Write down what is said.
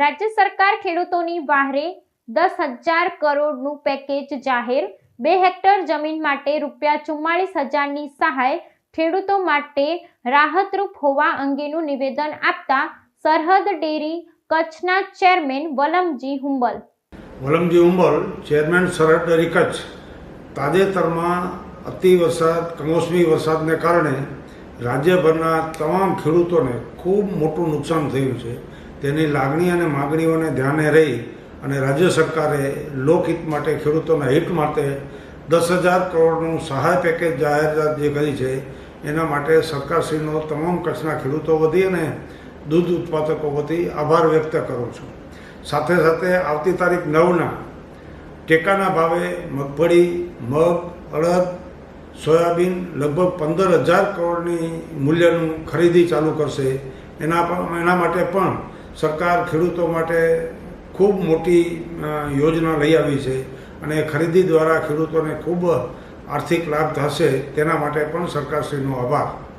રાજ્ય સરકાર ખેડૂતોની વાહરે દસ હજાર કરોડનું પેકેજ જાહેર. બે હેક્ટર જમીન માટે રૂપિયા ચુમ્માળીસ હજારની સહાય ખેડૂતો માટે રાહતરૂપ હોવા અંગેનું નિવેદન આપતા સરહદ ડેરી કચ્છના chairman Valamji Humbal. Valamji Humbal, chairman Sarhad dairy Kutch. તાજેતરમાં અતિ વરસાદ, કમોસમી વરસાદને કારણે રાજ્યભરના તમામ ખેડૂતોને ખૂબ મોટું નુકસાન થયું છે. તેની લાગણી અને માગણીઓને ધ્યાને રહી અને રાજ્ય સરકારે લોકહિત માટે ખેડૂતોના હિત માટે દસ હજાર કરોડનું સહાય પેકેજ જાહેરાત જે કરી છે, એના માટે સરકારશ્રીનો તમામ કચ્છના ખેડૂતો વતી અને દૂધ ઉત્પાદકો વતી આભાર વ્યક્ત કરું છું. સાથે સાથે આવતી તારીખ નવના ટેકાના ભાવે મગફળી, મગ, અડદ, સોયાબીન લગભગ પંદર હજાર કરોડની મૂલ્યનું ખરીદી ચાલુ કરશે. એના પણ, એના માટે પણ સરકાર ખેડૂતો માટે ખૂબ મોટી યોજના લઈ આવી છે અને ખરીદી દ્વારા ખેડૂતોને ખૂબ આર્થિક લાભ થશે તેના માટે પણ સરકારશ્રીનો આભાર.